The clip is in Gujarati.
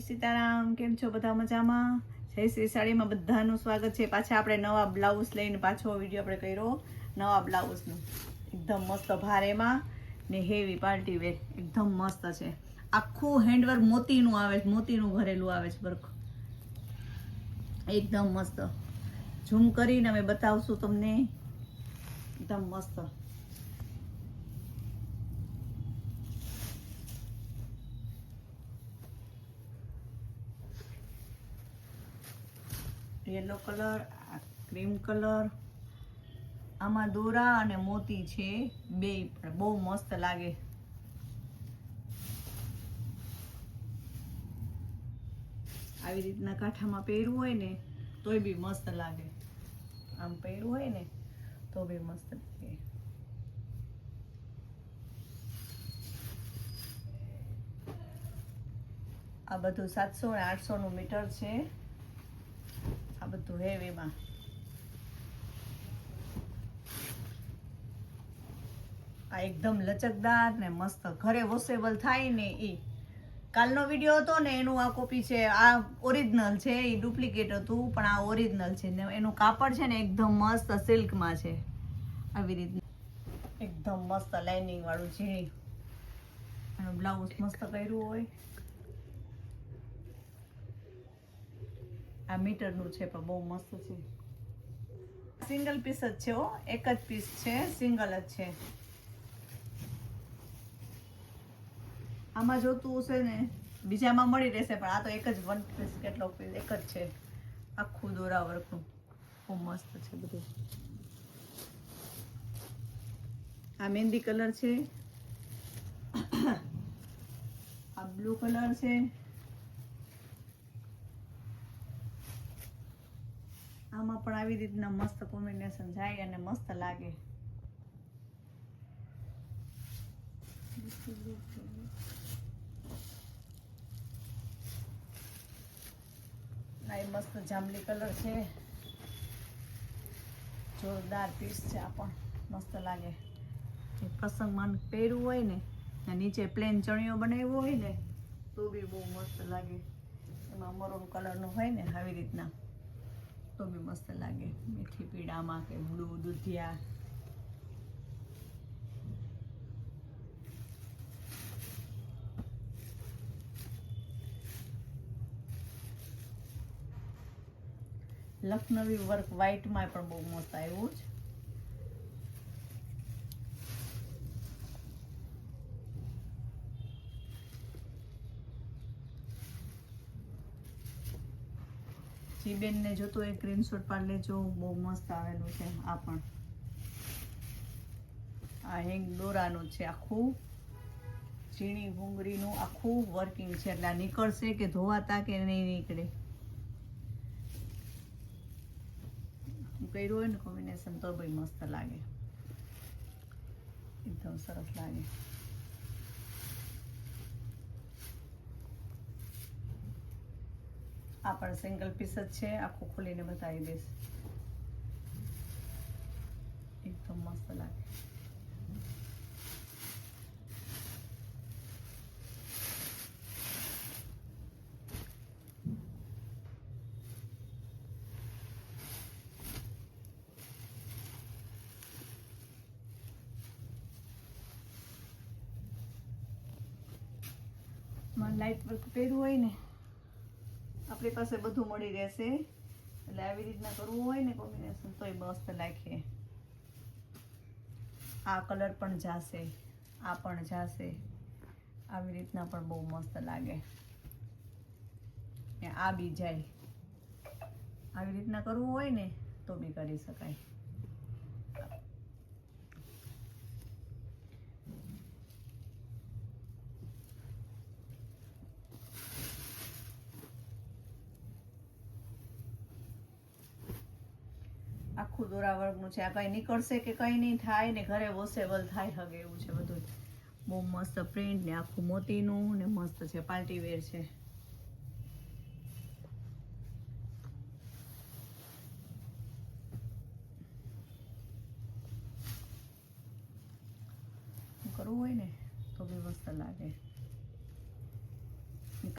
સીતારામ, કેમ છો? બધા મજામાં? જય શ્રી સાડીમાં બધાનું સ્વાગત છે. પાછા આપણે નવા બ્લાઉઝ લઈને પાછો વીડિયો આપણે કર્યો. નવા બ્લાઉઝનું. એકદમ મસ્ત ભારેમાં ને હેવી પાર્ટી વેર એકદમ મસ્ત છે. આખું હેન્ડવર્ક મોતીનું આવે છે, મોતીનું ભરેલું આવે છે વર્ક એકદમ મસ્ત. ઝૂમ કરીને અમે બતાવશું તમને. એકદમ મસ્ત. યલો કલર આ ક્રીમ કલર આમાં દોરા અને મોતી છે. બે, બહુ મસ્ત લાગે. આવી રીતના કાંઠામાં પહેરવું હોય ને, તોય બી મસ્ત લાગે. આમ પહેરવું હોય ને, તો બી મસ્ત લાગે. આ બધું સાતસો ને આઠસો નું મીટર છે. આ હે એમાં આ એકદમ લચકદાર ને મસ્ત ઘરે વોશેબલ થાય ને એ કાલનો વીડિયો હતો ને એનું આ કોપી છે, આ ઓરિજિનલ છે એ ડુપ્લિકેટ હતું, પણ આ ઓરિજિનલ છે ને એનું કાપડ છે ને એકદમ મસ્ત સિલ્કમાં છે. આવી રીતે એકદમ મસ્ત લાઇનિંગ વાળું ઝીણી. બ્લાઉઝ મસ્ત કર્યું હોય. આ મીટરનું છે, પણ બહુ મસ્ત છે. સિંગલ પીસ જ છે એક જ પીસ છે, સિંગલ જ છે. આમાં જોતું હશે ને, બીજામાં મળી રહેશે, પણ આ તો એક જ વન પીસ કેટલો પીસ એક જ છે. આખું દોરા વર્કનું બહુ મસ્ત છે બધું. આ મહેંદી કલર છે. આ બ્લુ કલર છે. આમાં પણ આવી રીતના મસ્ત કોમ્બિનેશન જાય અને મસ્ત લાગે. આ મસ્ત જાંબલી કલર છે. જોરદાર પીસ છે આ પણ. મસ્ત લાગે. એ પ્રસંગમાં પહેરવું હોય ને અને નીચે પ્લેન ચણિયો બનાવ્યો હોય ને, તો બી બહુ મસ્ત લાગે. એમાં મરૂન કલરનું હોય ને, આવી રીતના. તો બી મસ્ત લાગે. મીઠી પીડામાં કે મૂળું દૂધિયા. લખનવી વર્ક વ્હાઇટમાં પણ બહુ મસ્ત આવ્યું છે. જીબેનને જોતો એ સ્ક્રીનશોટ પાડી લેજો. બહુ મસ્ત આવેલું છે. આ પણ. આ હેંગ દોરાનું છે આખું. ઝીણી ભૂંગળીનું આખું વર્કિંગ છે. એટલે આ નીકળશે કે ધોવાતા કે નહીં નીકળે. કર્યું હોય ને કોમ્બિનેશન તો ભાઈ મસ્ત લાગે. એકદમ સરસ લાગે. આ પણ સિંગલ પીસ જ છે. આખું ખોલીને બતાવી દઈશ. એકદમ મસ્ત લાગે. માં લાઇટ વર્ક પહેર્યું હોય ને આપણી પાસે બધું મળી રહેશે. એટલે આવી રીતના કરવું હોય ને કોમ્બિનેશન તોય મસ્ત લાગે. આ કલર પણ જાશે, આ પણ જાશે. આવી રીતના પણ બહુ મસ્ત લાગે. ને આ બી જાય. આવી રીતના કરવું હોય ને તો બી કરી શકાય. આખું દોરા વર્ગનું છે. આ કઈ નીકળશે કે કંઈ નહીં થાય ને ઘરે વોશેબલ થાય હગે એવું છે બધું. બહુ મસ્ત પ્રિન્ટ ને આખું મોતીનું ને મસ્ત છે. પાર્ટી વેર છે. કરવું હોય ને તો બી મસ્ત લાગે.